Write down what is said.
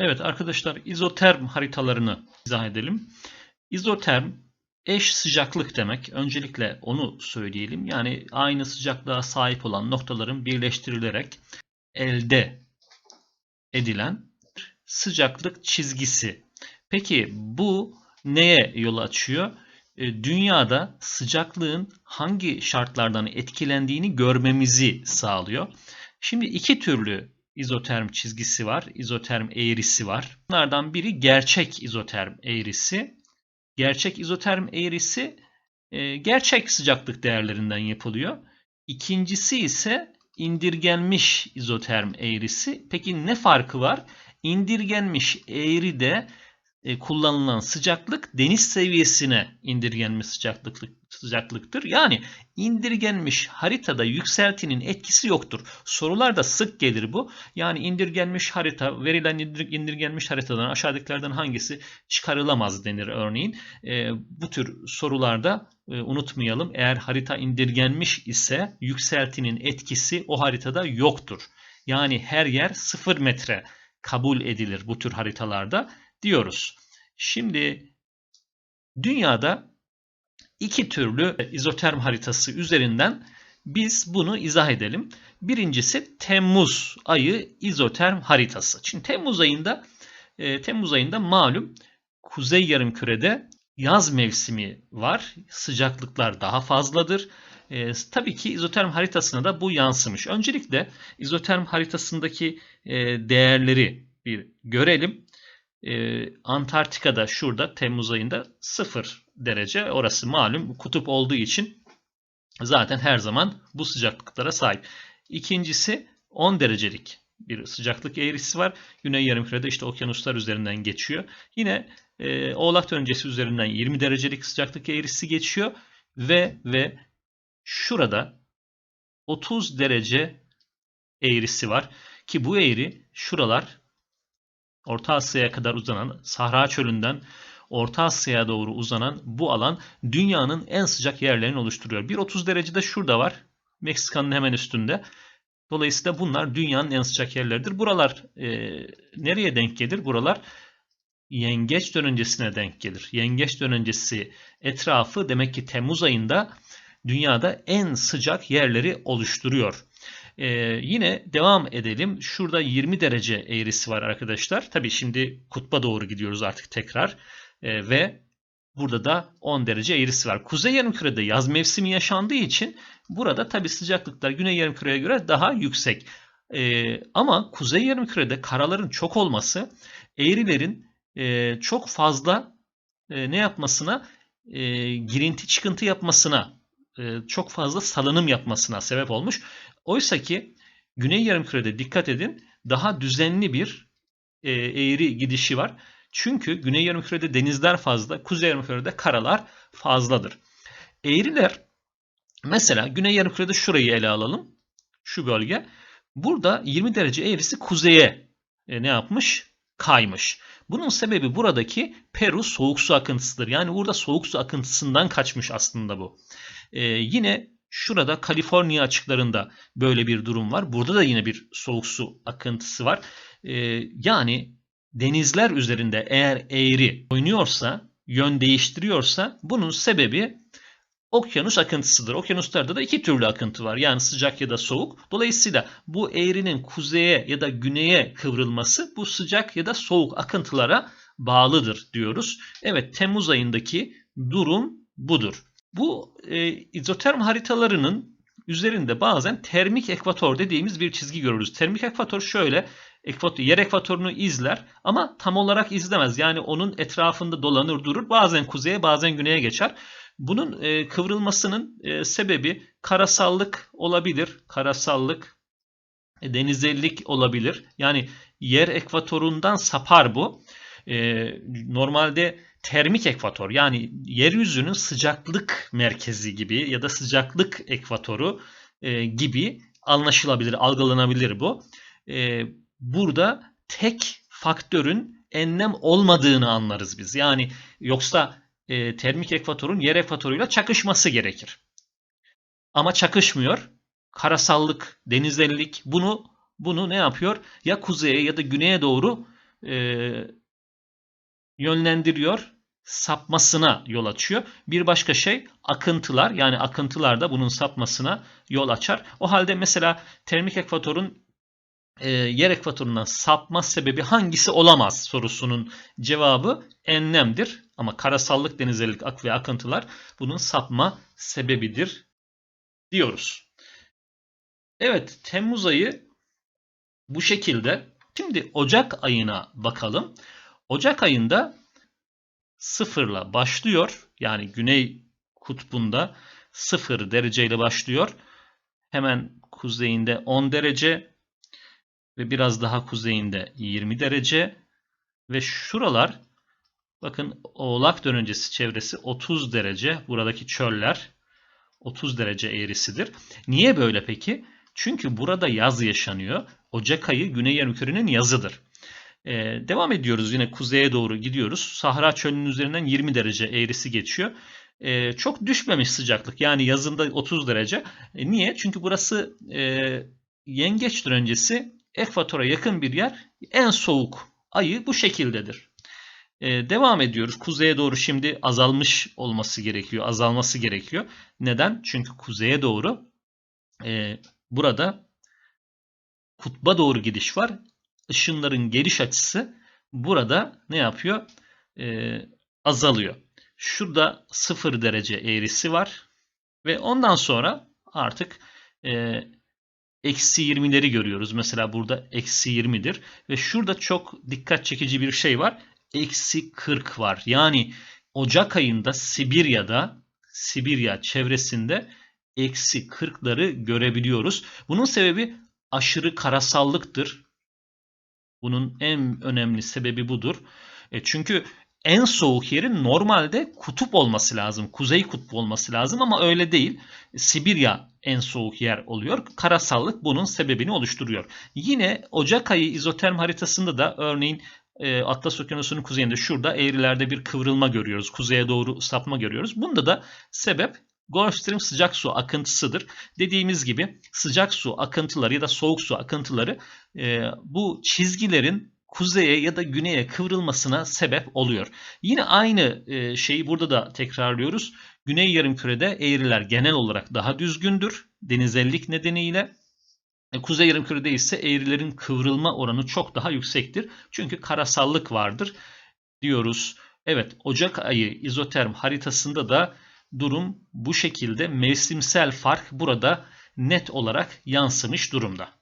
Evet arkadaşlar izoterm haritalarını izah edelim. İzoterm eş sıcaklık demek. Öncelikle onu söyleyelim. Yani aynı sıcaklığa sahip olan noktaların birleştirilerek elde edilen sıcaklık çizgisi. Peki bu neye yol açıyor? E, Dünyada sıcaklığın hangi şartlardan etkilendiğini görmemizi sağlıyor. Şimdi iki türlü izoterm çizgisi var, izoterm eğrisi var. Bunlardan biri gerçek izoterm eğrisi. Gerçek izoterm eğrisi e, gerçek sıcaklık değerlerinden yapılıyor. İkincisi ise indirgenmiş izoterm eğrisi. Peki ne farkı var? İndirgenmiş eğride e, kullanılan sıcaklık deniz seviyesine indirgenmiş sıcaklık, sıcaklıktır. Yani indirgenmiş haritada yükseltinin etkisi yoktur. Sorularda sık gelir bu. Yani indirgenmiş harita, verilen indir, indirgenmiş haritadan aşağıdakilerden hangisi çıkarılamaz denir örneğin. E, bu tür sorularda e, unutmayalım. Eğer harita indirgenmiş ise yükseltinin etkisi o haritada yoktur. Yani her yer 0 metre kabul edilir bu tür haritalarda diyoruz. Şimdi dünyada iki türlü izoterm haritası üzerinden biz bunu izah edelim. Birincisi Temmuz ayı izoterm haritası. Şimdi Temmuz ayında e, Temmuz ayında malum Kuzey Yarımküre'de yaz mevsimi var. Sıcaklıklar daha fazladır. E, tabii ki izoterm haritasına da bu yansımış. Öncelikle izoterm haritasındaki e, değerleri bir görelim. Ee, Antarktika'da şurada Temmuz ayında 0 derece. Orası malum kutup olduğu için zaten her zaman bu sıcaklıklara sahip. İkincisi 10 derecelik bir sıcaklık eğrisi var. Güney yarımkürede işte okyanuslar üzerinden geçiyor. Yine e, Oğlak döngesi üzerinden 20 derecelik sıcaklık eğrisi geçiyor ve ve şurada 30 derece eğrisi var ki bu eğri şuralar Orta Asya'ya kadar uzanan Sahra Çölü'nden Orta Asya'ya doğru uzanan bu alan dünyanın en sıcak yerlerini oluşturuyor. 1.30 derece de şurada var. Meksika'nın hemen üstünde. Dolayısıyla bunlar dünyanın en sıcak yerleridir. Buralar e, nereye denk gelir? Buralar yengeç dönencesine denk gelir. Yengeç dönencesi etrafı demek ki Temmuz ayında dünyada en sıcak yerleri oluşturuyor. Ee, yine devam edelim. Şurada 20 derece eğrisi var arkadaşlar. Tabii şimdi kutba doğru gidiyoruz artık tekrar. Ee, ve burada da 10 derece eğrisi var. Kuzey yarımkürede yaz mevsimi yaşandığı için burada tabii sıcaklıklar güney yarımküreye göre daha yüksek. Ee, ama kuzey yarımkürede karaların çok olması eğrilerin e, çok fazla e, ne yapmasına e, girinti çıkıntı yapmasına e, çok fazla salınım yapmasına sebep olmuş. Oysa ki Güney Yarımküre'de dikkat edin daha düzenli bir e, eğri gidişi var. Çünkü Güney Yarımküre'de denizler fazla, Kuzey Yarımküre'de karalar fazladır. Eğriler mesela Güney Yarımküre'de şurayı ele alalım. Şu bölge. Burada 20 derece eğrisi kuzeye e, ne yapmış? Kaymış. Bunun sebebi buradaki Peru soğuk su akıntısıdır. Yani burada soğuk su akıntısından kaçmış aslında bu. Ee, yine şurada Kaliforniya açıklarında böyle bir durum var. Burada da yine bir soğuk su akıntısı var. Ee, yani denizler üzerinde eğer eğri oynuyorsa, yön değiştiriyorsa bunun sebebi okyanus akıntısıdır. Okyanuslarda da iki türlü akıntı var. Yani sıcak ya da soğuk. Dolayısıyla bu eğrinin kuzeye ya da güneye kıvrılması bu sıcak ya da soğuk akıntılara bağlıdır diyoruz. Evet Temmuz ayındaki durum budur. Bu e, izoterm haritalarının üzerinde bazen termik ekvator dediğimiz bir çizgi görürüz. Termik ekvator şöyle ekvator, yer ekvatorunu izler ama tam olarak izlemez. Yani onun etrafında dolanır durur. Bazen kuzeye bazen güneye geçer. Bunun e, kıvrılmasının e, sebebi karasallık olabilir. Karasallık, e, denizellik olabilir. Yani yer ekvatorundan sapar bu. E, normalde termik ekvator yani yeryüzünün sıcaklık merkezi gibi ya da sıcaklık ekvatoru e, gibi anlaşılabilir, algılanabilir bu. E, burada tek faktörün enlem olmadığını anlarız biz. Yani yoksa termik ekvatorun yer ekvatoruyla çakışması gerekir. Ama çakışmıyor. Karasallık, denizellik bunu bunu ne yapıyor? Ya kuzeye ya da güneye doğru yönlendiriyor, sapmasına yol açıyor. Bir başka şey akıntılar yani akıntılar da bunun sapmasına yol açar. O halde mesela termik ekvatorun e, yer ekvatorundan sapma sebebi hangisi olamaz sorusunun cevabı enlemdir. Ama karasallık, denizcilik ak ve akıntılar bunun sapma sebebidir diyoruz. Evet Temmuz ayı bu şekilde. Şimdi Ocak ayına bakalım. Ocak ayında sıfırla başlıyor. Yani güney kutbunda sıfır dereceyle başlıyor. Hemen kuzeyinde 10 derece ve biraz daha kuzeyinde 20 derece ve şuralar bakın oğlak dönencesi çevresi 30 derece. Buradaki çöller 30 derece eğrisidir. Niye böyle peki? Çünkü burada yaz yaşanıyor. Ocak ayı Güney Yarımküre'nin yazıdır. Ee, devam ediyoruz yine kuzeye doğru gidiyoruz. Sahra çölünün üzerinden 20 derece eğrisi geçiyor. Ee, çok düşmemiş sıcaklık yani yazında 30 derece. E, niye? Çünkü burası e, yengeç öncesi ekvatora yakın bir yer. En soğuk ayı bu şekildedir. Ee, devam ediyoruz. Kuzeye doğru şimdi azalmış olması gerekiyor. Azalması gerekiyor. Neden? Çünkü kuzeye doğru e, burada kutba doğru gidiş var. Işınların geliş açısı burada ne yapıyor? Ee, azalıyor. Şurada 0 derece eğrisi var. Ve ondan sonra artık e, eksi 20'leri görüyoruz. Mesela burada eksi 20'dir. Ve şurada çok dikkat çekici bir şey var. Eksi 40 var. Yani Ocak ayında Sibirya'da Sibirya çevresinde eksi 40'ları görebiliyoruz. Bunun sebebi aşırı karasallıktır. Bunun en önemli sebebi budur. E çünkü en soğuk yerin normalde kutup olması lazım. Kuzey kutbu olması lazım ama öyle değil. Sibirya en soğuk yer oluyor. Karasallık bunun sebebini oluşturuyor. Yine Ocak ayı izoterm haritasında da örneğin e, Atlas Okyanusu'nun kuzeyinde şurada eğrilerde bir kıvrılma görüyoruz. Kuzeye doğru sapma görüyoruz. Bunda da sebep Gulf Stream sıcak su akıntısıdır. Dediğimiz gibi sıcak su akıntıları ya da soğuk su akıntıları e, bu çizgilerin kuzeye ya da güneye kıvrılmasına sebep oluyor. Yine aynı e, şeyi burada da tekrarlıyoruz. Güney yarımkürede eğriler genel olarak daha düzgündür denizellik nedeniyle. E, kuzey yarımkürede ise eğrilerin kıvrılma oranı çok daha yüksektir. Çünkü karasallık vardır diyoruz. Evet Ocak ayı izoterm haritasında da durum bu şekilde mevsimsel fark burada net olarak yansımış durumda.